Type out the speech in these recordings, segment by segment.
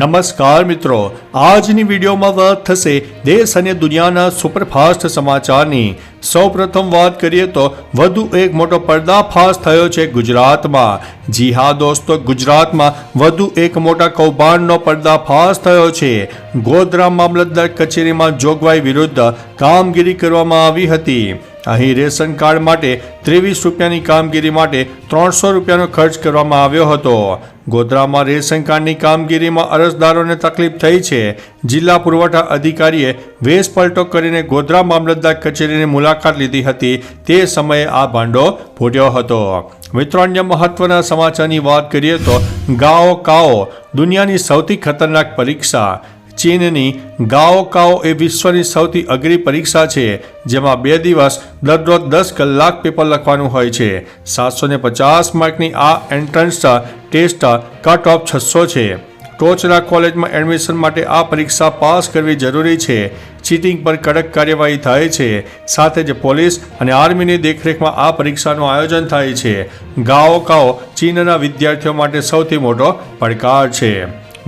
નમસ્કાર મિત્રો. આજની વિડીયોમાં વાત થશે દેશ અને દુનિયાના સુપરફાસ્ટ સમાચારની. સૌપ્રથમ વાત કરીએ તો વધુ એક મોટો પર્દાફાશ થયો છે ગુજરાતમાં. જી હા દોસ્તો, ગુજરાતમાં વધુ એક મોટા કૌભાંડનો પર્દાફાશ થયો છે. ગોધરા મામલતદાર કચેરીમાં જોગવાઈ વિરુદ્ધ કામગીરી કરવામાં આવી હતી. અહીં રેશન કાર્ડ માટે ત્રેવીસ રૂપિયાની કામગીરી માટે ત્રણસો રૂપિયાનો ખર્ચ કરવામાં આવ્યો હતો. ગોધરામાં રેશન કાર્ડની કામગીરીમાં અરજદારોને તકલીફ થઈ છે. જિલ્લા પુરવઠા અધિકારીએ વેશ પલટો કરીને ગોધરા મામલતદાર કચેરીની મુલાકાત લીધી હતી. તે સમયે આ ભાંડો ફૂટ્યો હતો. મિત્રો, અન્ય મહત્વના સમાચારની વાત કરીએ તો ગાઓ કાઓ, દુનિયાની સૌથી ખતરનાક પરીક્ષા. ચીનની ગાઓ કાઓ એ વિશ્વની સૌથી અઘરી પરીક્ષા છે, જેમાં બે દિવસ દરરોજ દસ કલાક પેપર લખવાનું હોય છે. સાતસો ને પચાસ માર્કની આ એન્ટ્રન્સ ટેસ્ટ કટ ઓફ છસો છે. ટોચના કોલેજમાં એડમિશન માટે આ પરીક્ષા પાસ કરવી જરૂરી છે. ચીટિંગ પર કડક કાર્યવાહી થાય છે. સાથે જ પોલીસ અને આર્મીની દેખરેખમાં આ પરીક્ષાનું આયોજન થાય છે. ગાઓ કાઓ ચીનના વિદ્યાર્થીઓ માટે સૌથી મોટો પડકાર છે.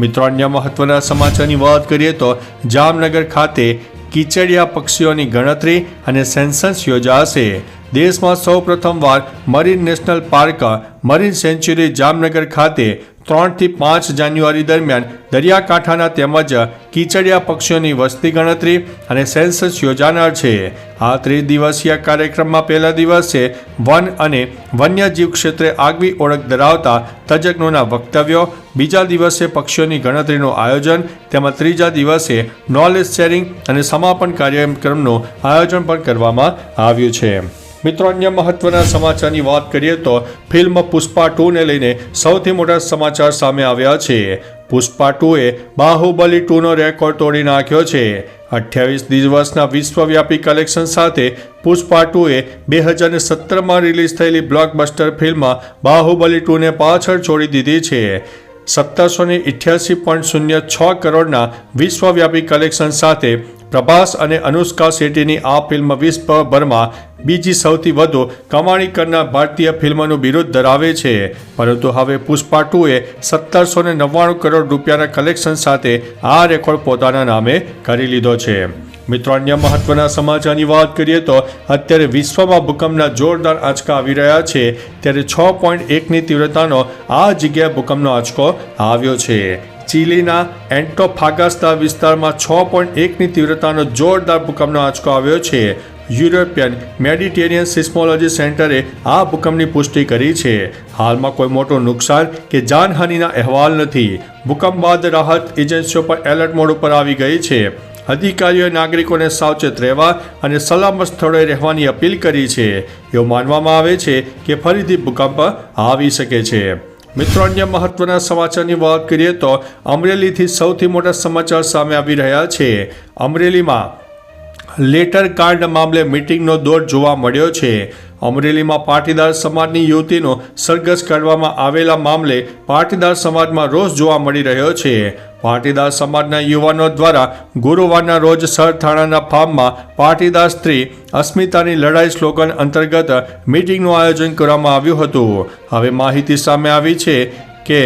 મિત્રો, અન્ય મહત્વના સમાચારની વાત કરીએ તો જામનગર ખાતે કીચડિયા પક્ષીઓની ગણતરી અને સેન્સસ યોજાશે. દેશમાં સૌ પ્રથમવાર marine national park, marine sanctuary Jamnagar ખાતે ત્રણથી પાંચ જાન્યુઆરી દરમિયાન દરિયાકાંઠાના તેમજ કીચડિયા પક્ષીઓની વસ્તી ગણતરી અને સેન્સસ યોજાનાર છે. આ ત્રિદિવસીય કાર્યક્રમમાં પહેલા દિવસે વન અને વન્યજીવ ક્ષેત્રે આગવી ઓળખ ધરાવતા તજજ્ઞોના વક્તવ્યો, બીજા દિવસે પક્ષીઓની ગણતરીનું આયોજન, તેમજ ત્રીજા દિવસે નોલેજ શેરિંગ અને સમાપન કાર્યક્રમનું આયોજન પણ કરવામાં આવ્યું છે. મિત્રો, અન્ય મહત્વના સમાચારની વાત કરીએ તો ફિલ્મ પુષ્પા ટુને લઈને સૌથી મોટા સમાચાર સામે આવ્યા છે. પુષ્પા ટુએ બાહુબલી ટુનો રેકોર્ડ તોડી નાખ્યો છે. અઠ્યાવીસ દિવસના વિશ્વવ્યાપી કલેક્શન સાથે પુષ્પા ટુએ બે હજાર સત્તરમાં રિલીઝ થયેલી બ્લોકબસ્ટર ફિલ્મ બાહુબલી ટુને પાછળ છોડી દીધી છે. સત્તરસો ને ઇઠ્યાસી પોઈન્ટ શૂન્ય છ કરોડના વિશ્વવ્યાપી કલેક્શન સાથે પ્રભાસ અને અનુષ્કા શેટ્ટીની આ ફિલ્મ વિશ્વભરમાં બીજી સૌથી વધુ કમાણી કરનાર ભારતીય ફિલ્મનું બિરુદ ધરાવે છે. પરંતુ હવે પુષ્પા ટુએ સત્તરસો ને નવ્વાણું કરોડ રૂપિયાના કલેક્શન સાથે આ રેકોર્ડ પોતાના નામે કરી લીધો છે. મિત્રો, અન્ય મહત્વના સમાચારની વાત કરીએ તો અત્યારે વિશ્વમાં ભૂકંપના જોરદાર આંચકા આવી રહ્યા છે. ત્યારે છ પોઈન્ટ એકની તીવ્રતાનો આ જગ્યાએ ભૂકંપનો આંચકો આવ્યો છે. ચીલીના એન્ટોફાગાસ્તા વિસ્તારમાં છ પોઈન્ટ એકની તીવ્રતાનો જોરદાર ભૂકંપનો આંચકો આવ્યો છે. યુરોપિયન મેડિટેરિયન સિસ્મોલોજી સેન્ટરે આ ભૂકંપની પુષ્ટિ કરી છે. હાલમાં કોઈ મોટું નુકસાન કે જાનહાનિના અહેવાલ નથી. ભૂકંપ બાદ રાહત એજન્સીઓ પર એલર્ટ મોડ ઉપર આવી ગઈ છે. અધિકારીઓએ નાગરિકોને સાવચેત રહેવા અને સલામત સ્થળોએ રહેવાની અપીલ કરી છે. એવું માનવામાં આવે છે કે ફરીથી ભૂકંપ આવી શકે છે. મિત્રો, અન્ય મહત્વના સમાચારની વાત કરીએ તો અમરેલીથી સૌથી મોટા સમાચાર સામે આવી રહ્યા છે. અમરેલીમાં લેટર કાર્ડ મામલે મીટિંગનો દોર જોવા મળ્યો છે. અમરેલીમાં પાટીદાર સમાજની યુવતીનો સરઘસ કાઢવામાં આવેલા મામલે પાટીદાર સમાજમાં રોષ જોવા મળી રહ્યો છે. પાટીદાર સમાજના યુવાનો દ્વારા ગુરુવારના રોજ સર થાણાના ફાર્મમાં પાટીદાર સ્ત્રી અસ્મિતાની લડાઈ સ્લોગન અંતર્ગત મીટિંગનું આયોજન કરવામાં આવ્યું હતું. હવે માહિતી સામે આવી છે કે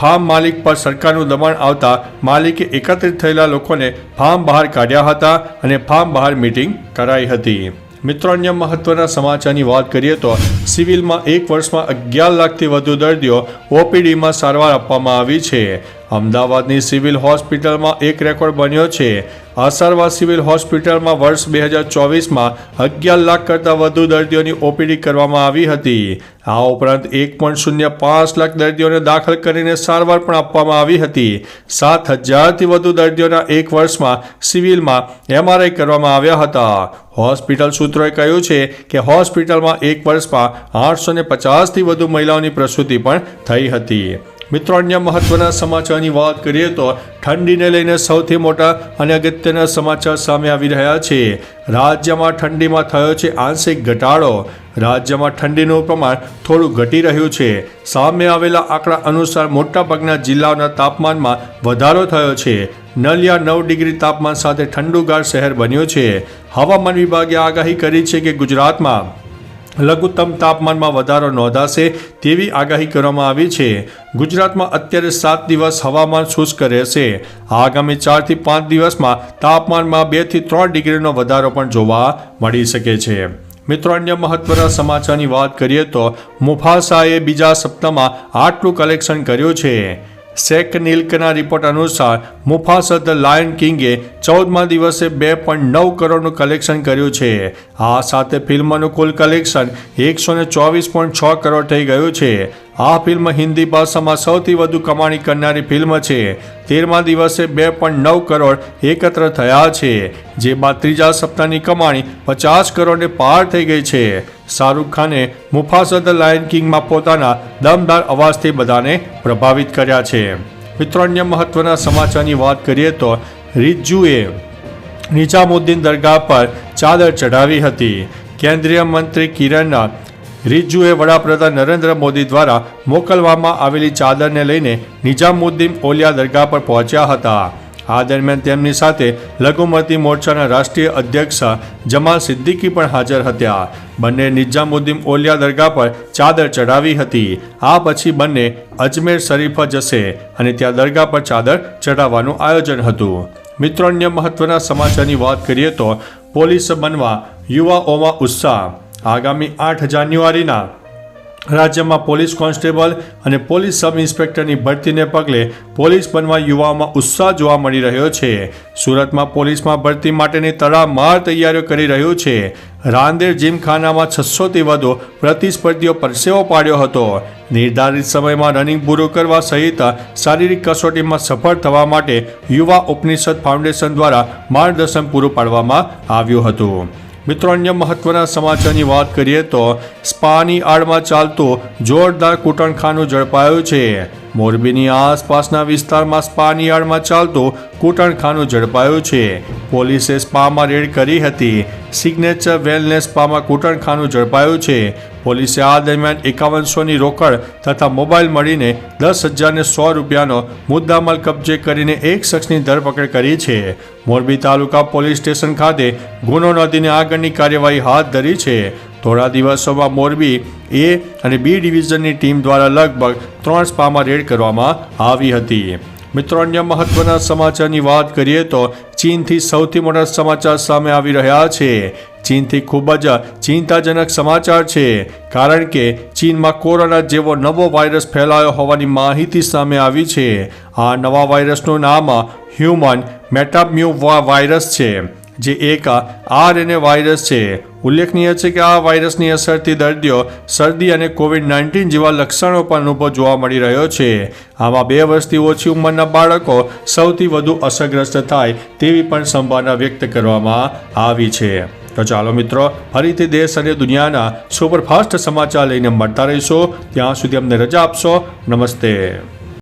ફાર્મ માલિક પર સરકારનું દબાણ આવતા માલિકે એકત્રિત થયેલા લોકોને ફાર્મ બહાર કાઢ્યા હતા અને ફાર્મ બહાર મીટિંગ કરાઈ હતી. મિત્રો, અન્ય મહત્વના સમાચારની વાત કરીએ તો સિવિલમાં એક વર્ષમાં અગિયાર લાખથી વધુ દર્દીઓ ઓપીડીમાં સારવાર આપવામાં આવી છે. અમદાવાદની સિવિલ હોસ્પિટલમાં એક રેકોર્ડ બન્યો છે. અસરવા સિવિલ હોસ્પિટલમાં વર્ષ બે હજાર ચોવીસમાં અગિયાર લાખ કરતાં વધુ દર્દીઓની ઓપીડી કરવામાં આવી હતી. આ ઉપરાંત એક પોઈન્ટ શૂન્ય પાંચ લાખ દર્દીઓને દાખલ કરીને સારવાર પણ આપવામાં આવી હતી. સાત હજારથી વધુ દર્દીઓના એક વર્ષમાં સિવિલમાં એમઆરઆઈ કરવામાં આવ્યા હતા. હોસ્પિટલ સૂત્રોએ કહ્યું છે કે હોસ્પિટલમાં એક વર્ષમાં આઠસો ને પચાસથી વધુ મહિલાઓની પ્રસૂતિ પણ થઈ હતી. મિત્રો, અન્ય મહત્વના સમાચારની વાત કરીએ તો ઠંડીને લઈને સૌથી મોટા અને અગત્યના સમાચાર સામે આવી રહ્યા છે. રાજ્યમાં ઠંડીમાં થયો છે આંશિક ઘટાડો. રાજ્યમાં ઠંડીનું પ્રમાણ થોડું ઘટી રહ્યું છે. સામે આવેલા આંકડા અનુસાર મોટાભાગના જિલ્લાઓના તાપમાનમાં વધારો થયો છે. નલિયા નવ ડિગ્રી તાપમાન સાથે ઠંડુગાર શહેર બન્યું છે. હવામાન વિભાગે આગાહી કરી છે કે ગુજરાતમાં લઘુત્તમ તાપમાનમાં વધારો નોંધાશે તેવી આગાહી કરવામાં આવી છે. ગુજરાતમાં અત્યારે સાત દિવસ હવામાન શુષ્ક રહેશે. આગામી ચારથી પાંચ દિવસમાં તાપમાનમાં બેથી ત્રણ ડિગ્રીનો વધારો પણ જોવા મળી શકે છે. મિત્રો, અન્ય મહત્વના સમાચારની વાત કરીએ તો મુફાસાએ બીજા સપ્તાહમાં આટલું કલેક્શન કર્યું છે. શેક નિલ્કના રિપોર્ટ અનુસાર મુફાસા ધ લાયન કિંગે ચૌદમા દિવસે બે પોઈન્ટ નવ કરોડનું કલેક્શન કર્યું છે. આ સાથે ફિલ્મનું કુલ કલેક્શન એકસો ચોવીસ પોઈન્ટ છ કરોડ થઈ ગયું છે. આ ફિલ્મ હિન્દી ભાષામાં સૌથી વધુ કમાણી કરનારી ફિલ્મ છે. તેરમા દિવસે બે પોઈન્ટ નવ કરોડ એકત્ર થયા છે જે બાદ ત્રીજા સપ્તાહની કમાણી પચાસ કરોડને પાર થઈ ગઈ છે. શાહરૂખ ખાને મુફાસા ધ લાયન કિંગમાં પોતાના દમદાર અવાજથી બધાને પ્રભાવિત કર્યા છે. મિત્રો, અન્ય મહત્વના સમાચારની વાત કરીએ તો રિજ્જુએ નિઝામુદ્દીન દરગાહ પર ચાદર ચઢાવી હતી. કેન્દ્રીય મંત્રી કિરણ રિજ્જુએ વડાપ્રધાન નરેન્દ્ર મોદી દ્વારા મોકલવામાં આવેલી ચાદરને લઈને નિઝામુદ્દીન ઓલિયા દરગાહ પર પહોંચ્યા હતા. આ દરમિયાન તેમની સાથે લઘુમતી મોરચાના રાષ્ટ્રીય અધ્યક્ષ જમાલ સિદ્દીકી પણ હાજર હતા. બંને નિઝામુદ્દીન ઓલિયા દરગાહ પર ચાદર ચઢાવી હતી. આ પછી બંને અજમેર શરીફ જશે અને ત્યાં દરગાહ પર ચાદર ચઢાવવાનું આયોજન હતું. મિત્રો, અન્ય મહત્વના સમાચારની વાત કરીએ તો પોલીસ બનવા યુવાઓમાં ઉત્સાહ આગામી આઠ જાન્યુઆરીના રાજ્યમાં પોલીસ કોન્સ્ટેબલ અને પોલીસ સબ ઇન્સ્પેક્ટરની ભરતીને પગલે પોલીસ બનવા યુવાઓમાં ઉત્સાહ જોવા મળી રહ્યો છે. સુરતમાં પોલીસમાં ભરતી માટેની તડામાર તૈયારીઓ કરી રહ્યું છે. રાંદેર જીમખાનામાં છસોથી વધુ પ્રતિસ્પર્ધીઓ પરસેવો પાડ્યો હતો. નિર્ધારિત સમયમાં રનિંગ પૂરું કરવા સહિત શારીરિક કસોટીમાં સફળ થવા માટે યુવા ઉપનિષદ ફાઉન્ડેશન દ્વારા માર્ગદર્શન પૂરું પાડવામાં આવ્યું હતું. મિત્રો અન્ય મહત્વના સમાચારની વાત કરીએ તો સ્પાની આડમાં ચાલતું જોરદાર કૂટણખાનું ઝડપાયું છે. મોરબીની આસપાસના વિસ્તારમાં સ્પાની આડમાં ચાલતું કૂટણખાનું ઝડપાયું છે. પોલીસે સ્પામાં રેડ કરી હતી. સિગ્નેચર વેલનેસ સ્પામાં કૂટણખાનું ઝડપાયું છે. પોલીસે આ દરમિયાન એકાવનસોની રોકડ તથા મોબાઈલ મળીને દસ હજારને સો રૂપિયાનો મુદ્દામાલ કબજે કરીને એક શખ્સની ધરપકડ કરી છે. મોરબી તાલુકા પોલીસ સ્ટેશન ખાતે ગુનો નોંધીને આગળની કાર્યવાહી હાથ ધરી છે. થોડા દિવસોમાં મોરબી એ અને બી ડિવિઝનની ટીમ દ્વારા લગભગ ત્રણ સ્પામાં રેડ કરવામાં આવી હતી. મિત્રો, અન્ય મહત્વના સમાચારની વાત કરીએ તો ચીનથી સૌથી મોટા સમાચાર સામે આવી રહ્યા છે. ચીનથી ખૂબ જ ચિંતાજનક સમાચાર છે, કારણ કે ચીનમાં કોરોના જેવો નવો વાયરસ ફેલાયો હોવાની માહિતી સામે આવી છે. આ નવા વાયરસનું નામ હ્યુમન મેટામ્યુ વાયરસ છે. જે એક આરએનએ વાયરસ છે. ઉલ્લેખનીય છે કે આ વાયરસની અસરથી દર્દીઓ શરદી અને કોવિડ નાઇન્ટીન જેવા લક્ષણો પણ અનુભવ જોવા મળી રહ્યો છે. આમાં બે વર્ષથી ઓછી ઉંમરના બાળકો સૌથી વધુ અસરગ્રસ્ત થાય તેવી પણ સંભાવના વ્યક્ત કરવામાં આવી છે. તો ચાલો મિત્રો, ફરીથી દેશ અને દુનિયાના સુપરફાસ્ટ સમાચાર લઈને મળતા રહીશો. ત્યાં સુધી અમને રજા આપશો. નમસ્તે.